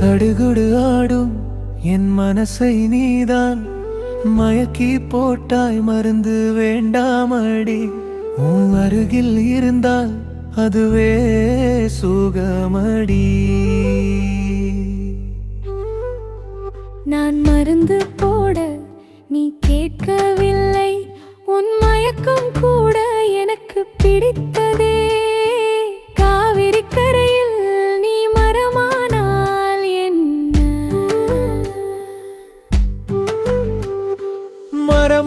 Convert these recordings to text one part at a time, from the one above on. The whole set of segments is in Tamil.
சடுகுடு ஆடும் என் மனசை நீதான். மயக்கி போட்டாய் மருந்து வேண்டாமடி. உன் அருகில் இருந்தால் அதுவே சுகமடி. நான் மருந்து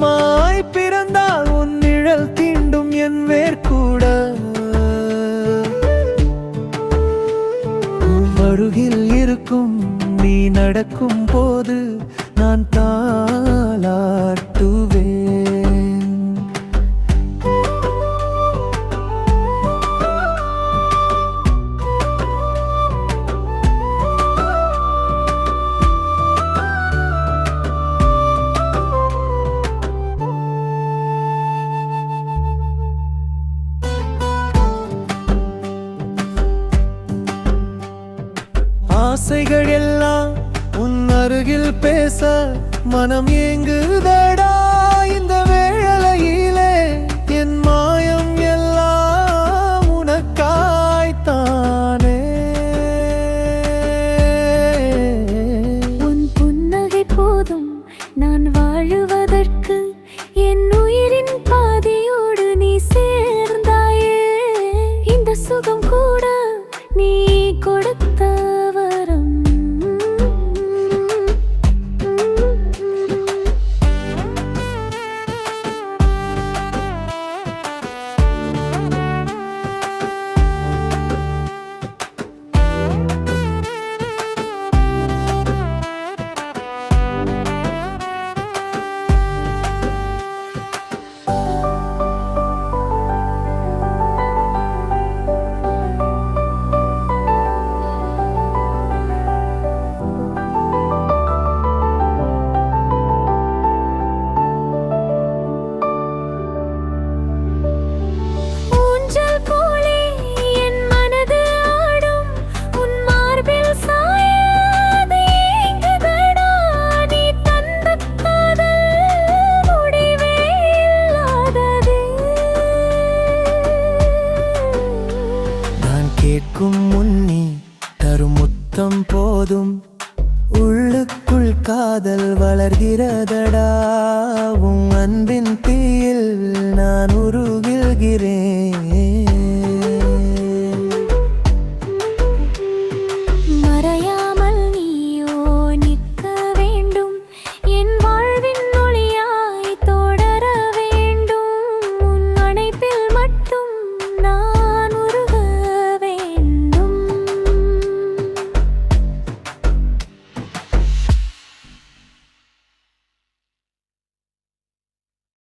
மரமாய் பிறந்தால் உன் நிழல் தீண்டும் என் வேர்க்கூட உன் அருகில் இருக்கும் நீ நடக்கும் போது நான் தான் ஆசைகள் எல்லாம் உன் அருகில் பேச மனம் ஏங்குதடா இந்த வேளையிலே என் மாயம் எல்லாம் உனக்காய்த்தானே. உன் புன்னகை போதும் நான் வாழுவதற்கு என் உயிரின் பாதியோடு நீ சேர்ந்தாயே. இந்த சுகம் கூட நீ கொடுத்த கேட்கும் முன்னி தரும் முத்தம் போதும். உள்ளுக்குள் காதல் வளர்கிறதடா. உன் அன்பின் தீயில் நான் உருகில்கிறேன்.